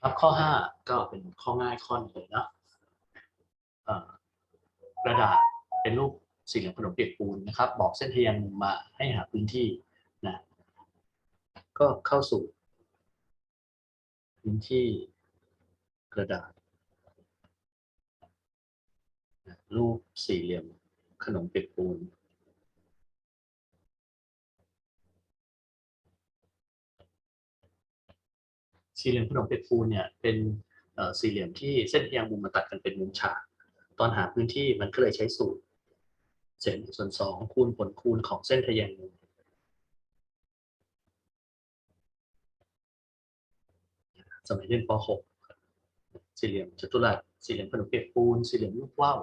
ครับข้อ 5 ก็เป็นข้อง่ายข้อหนึงเลยเนาะกระดาษเป็นรูปสี่เหลี่ยมขนมเปียกปูนนะครับ บอกเส้นทะแยงมุมมาให้หาพื้นที่นะก็เข้าสู่ พื้นที่กระดาษ รูปสี่เหลี่ยมขนมเปียกปูน สี่เหลี่ยมขนมเป็ดปูนเนี่ยเป็นสี่เหลี่ยมที่เส้นทะแยงมุมมาตัดกันเป็นมุมฉากตอนหาพื้นที่มันก็เลยใช้สูตรเศษหนึ่งส่วนสองคูณผลคูณของเส้นทะแยงมุมสมัยเรียนป .6 สี่เหลี่ยมจัตุรัสสี่เหลี่ยมขนมเปียกปูนสี่เหลี่ยมลูกว่าว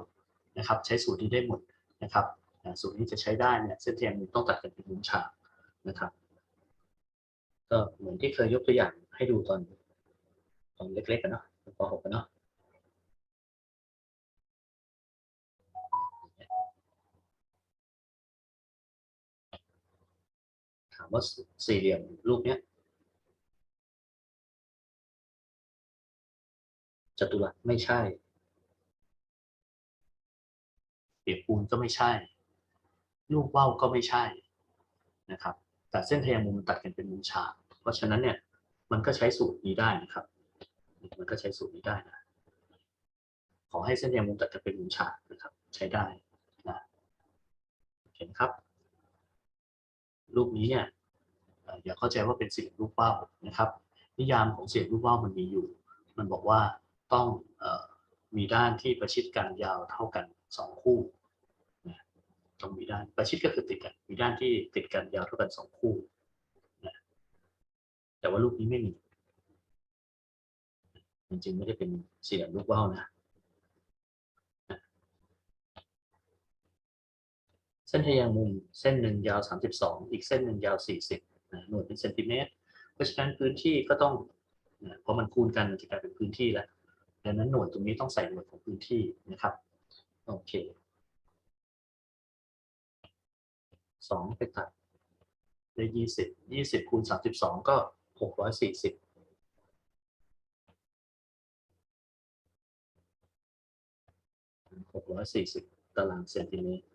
นะครับ ใช้สูตรนี้ได้หมดนะครับ สูตรนี้จะใช้ได้เนี่ยเส้นทะแยงมุมต้องตัดกันเป็นมุมฉากนะครับ ก็เหมือนที่เคยยกตัวอย่างให้ดูตอนตอนเล็กๆกันเนาะป .6 กันเนาะถามว่าสี่เหลี่ยมรูปเนี้ยจตุรัสไม่ใช่ เปียกปูนก็ไม่ใช่ ลูกว่าวก็ไม่ใช่นะครับ แต่เส้นทะแยงมุมตัดกันเป็นมุมฉาก เพราะฉะนั้นเนี่ยมันก็ใช้สูตรนี้ได้นะครับ มันก็ใช้สูตรนี้ได้นะขอให้เส้นแยงมุมตัดกันเป็นมุมฉากนะครับ ใช้ได้นะเห็นครับ รูปนี้เนี่ยอย่าเข้าใจว่าเป็นเหลี่ยมรูปว่าวนะครับ นิยามของเหลี่ยมรูปว่าวมันมีอยู่ มันบอกว่าต้องอมีด้านที่ประชิดกันยาวเท่ากันสองคู่นะต้องมีด้านประชิดก็คือติดกัน มีด้านที่ติดกันยาวเท่ากันสองคู่ แต่ว่ารูปนี้ไม่มีจริงๆไม่ได้เป็นสี่เหลี่ยมรูปว่าวนะเส้นทะแยงมุมเส้นหนึ่งยาว 32 อีกเส้นหนึ่งยาว 40นะหน่วยเป็นเซนติเมตร เพราะฉะนั้นพื้นที่ก็ต้องนะพอมันคูณกันมันจะกลายเป็นพื้นที่แล้วดังนั้นหน่วยตรงนี้ต้องใส่หน่วยของพื้นที่นะครับโอเคสองไปตัดได้ยี่สิบยี่สิบคูณสามสิบสองก็ หกร้อยสี่สิบหกร้อยสี่สิบตารางเซนติเมตร